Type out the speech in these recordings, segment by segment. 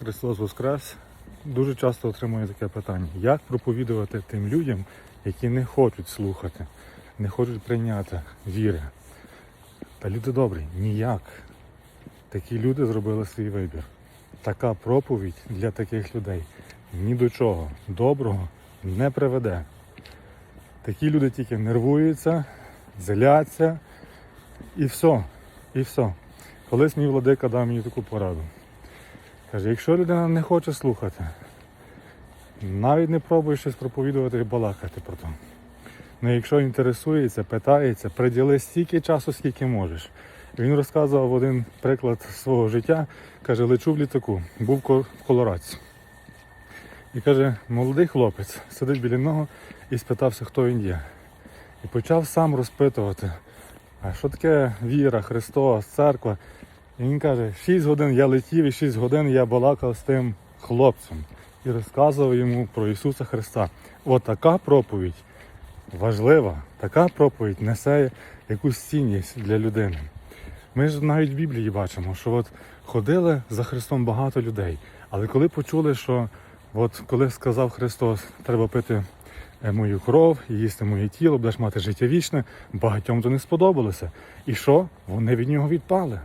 Христос Воскрес. Дуже часто отримую таке питання. Як проповідувати тим людям, які не хочуть слухати, не хочуть прийняти віри? Та люди добрі, ніяк. Такі люди зробили свій вибір. Така проповідь для таких людей ні до чого доброго не приведе. Такі люди тільки нервуються, зляться і все. І все. Колись мій владика дав мені таку пораду. Каже, якщо людина не хоче слухати, навіть не пробуй щось проповідувати і балакати про то. Ну якщо інтересується, питається, приділи стільки часу, скільки можеш. Він розказував один приклад свого життя. Каже, лечу в літаку, був в Колорадці. І каже, молодий хлопець сидить біля нього і спитався, хто він є. І почав сам розпитувати, а що таке віра, Христос, церква. І він каже, 6 годин я летів і 6 годин я балакав з тим хлопцем і розказував йому про Ісуса Христа. От така проповідь важлива, така проповідь несе якусь цінність для людини. Ми ж навіть в Біблії бачимо, що от ходили за Христом багато людей, але коли почули, що от коли сказав Христос, треба пити е, мою кров, їсти моє тіло, будеш мати життя вічне, багатьом то не сподобалося. І що? Вони від нього відпали.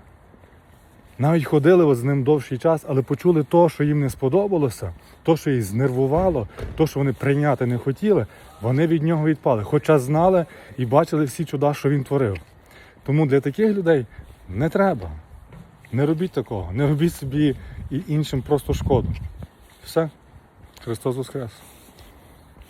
Навіть ходили з ним довший час, але почули то, що їм не сподобалося, то, що їх знервувало, то, що вони прийняти не хотіли, вони від нього відпали. Хоча знали і бачили всі чуда, що він творив. Тому для таких людей не треба. Не робіть такого, не робіть собі і іншим просто шкоду. Все. Христос Воскрес!